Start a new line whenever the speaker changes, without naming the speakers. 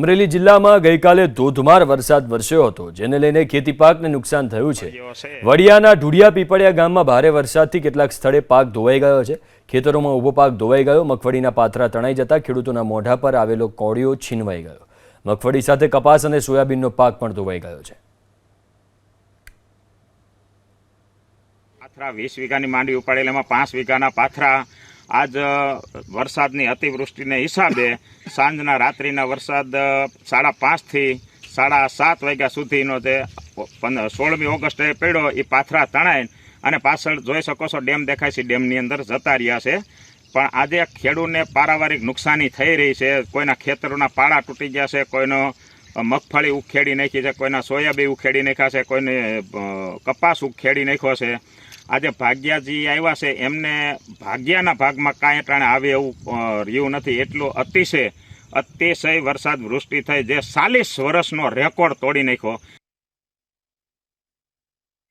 અમરેલી જિલ્લામાં ગઈકાલે ધોધમાર વરસાદ વરસ્યો હતો, જેને લઈને ખેતી પાકને નુકસાન થયું છે. વડિયાના ઢુડિયા પીપળિયા ગામમાં ભારે વરસાદથી કેટલાક સ્થળે પાક ધોવાઈ ગયો છે. ખેતરોમાં ઊભો પાક ધોવાઈ ગયો, મગફળીના પાથરા તણાઈ જતા ખેડૂતોના મોઢા પર આવેલો કોળિયો છીનવાઈ ગયો. મગફળી સાથે કપાસ અને સોયાબીનનો પાક પણ ધોવાઈ ગયો છે.
પાથરા વીસ વીઘાની માંડી ઉપાડેલ, એમાં પાંચ વીઘાના પાથરા આજ વરસાદની અતિવૃષ્ટિને હિસાબે સાંજના રાત્રિના વરસાદ સાડા પાંચથી સાડા સાત વાગ્યા સુધીનો પંદ- સોળમી ઓગસ્ટે પડ્યો. એ પાથરા તણાય અને પાછળ જોઈ શકો છો, ડેમ દેખાય છે, ડેમની અંદર જતા રહ્યા છે. પણ આજે ખેડૂતને પારાવારિક નુકસાની થઈ રહી છે. કોઈના ખેતરોના પાળા તૂટી ગયા છે, કોઈનો મગફળી ઉખેડી નાખી છે, કોઈના સોયાબીન ઉખેડી નાખ્યા છે, કોઈને કપાસ ઉખેડી નાખ્યો છે. આજે ભાગ્યાજી આવ્યા છે. એમને ભાગ્યાના ભાગમાં કાંઈ ટાણે આવે એવું રહ્યું નથી. એટલું અતિશય અતિશય વરસાદ વૃષ્ટિ થઈ, જે ચાલીસ વર્ષનો રેકોર્ડ તોડી નાખ્યો.